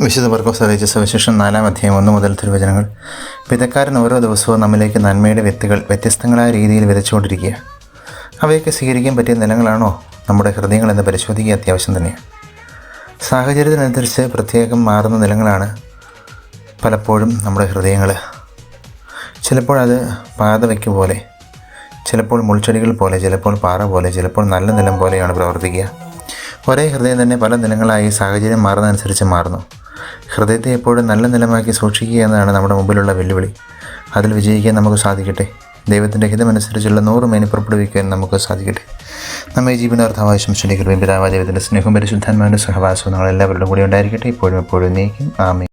വിശുദ്ധ മർക്കോസ് അറിയിച്ച സവിശേഷം നാലാം അധ്യായം ഒന്ന് മുതൽ തിരുവചനങ്ങൾ. വിതക്കാരൻ ഓരോ ദിവസവും നമ്മിലേക്ക് നന്മയുടെ വിത്തുകൾ വ്യത്യസ്തങ്ങളായ രീതിയിൽ വിതച്ചുകൊണ്ടിരിക്കുക അവയൊക്കെ സ്വീകരിക്കാൻ പറ്റിയ നിലങ്ങളാണോ നമ്മുടെ ഹൃദയങ്ങളെന്ന് പരിശോധിക്കുക അത്യാവശ്യം തന്നെയാണ്. സാഹചര്യത്തിനനുസരിച്ച് പ്രത്യേകം മാറുന്ന നിലങ്ങളാണ് പലപ്പോഴും നമ്മുടെ ഹൃദയങ്ങൾ ചിലപ്പോൾ അത് പാതവയ്ക്ക് പോലെ ചിലപ്പോൾ മുൾച്ചെടികൾ പോലെ ചിലപ്പോൾ പാറ പോലെ ചിലപ്പോൾ നല്ല നിലം പോലെയാണ് പ്രവർത്തിക്കുക. ഒരേ ഹൃദയം തന്നെ പല നിലങ്ങളായി സാഹചര്യം മാറുന്നതനുസരിച്ച് മാറുന്നു. ഹൃദയത്തെ എപ്പോഴും നല്ല നിലമാക്കി സൂക്ഷിക്കുക എന്നതാണ് നമ്മുടെ മുമ്പിലുള്ള വെല്ലുവിളി. അതിൽ വിജയിക്കാൻ നമുക്ക് സാധിക്കട്ടെ. ദൈവത്തിന്റെ ഹിതമനുസരിച്ചുള്ള നൂറ് മേനി പുറപ്പെടുവിക്കാൻ നമുക്ക് സാധിക്കട്ടെ. നമ്മെ ജീവനാർത്ഥമായ ശംശനികൃപയും പിതാവാ ദൈവത്തിന്റെ സ്നേഹം പരിശുദ്ധാത്മാവിന്റെ സഹവാസവും നമ്മളെല്ലാവരുടെ കൂടെ ഉണ്ടായിരിക്കട്ടെ. ഇപ്പോഴും എപ്പോഴും നീക്കും. ആമേ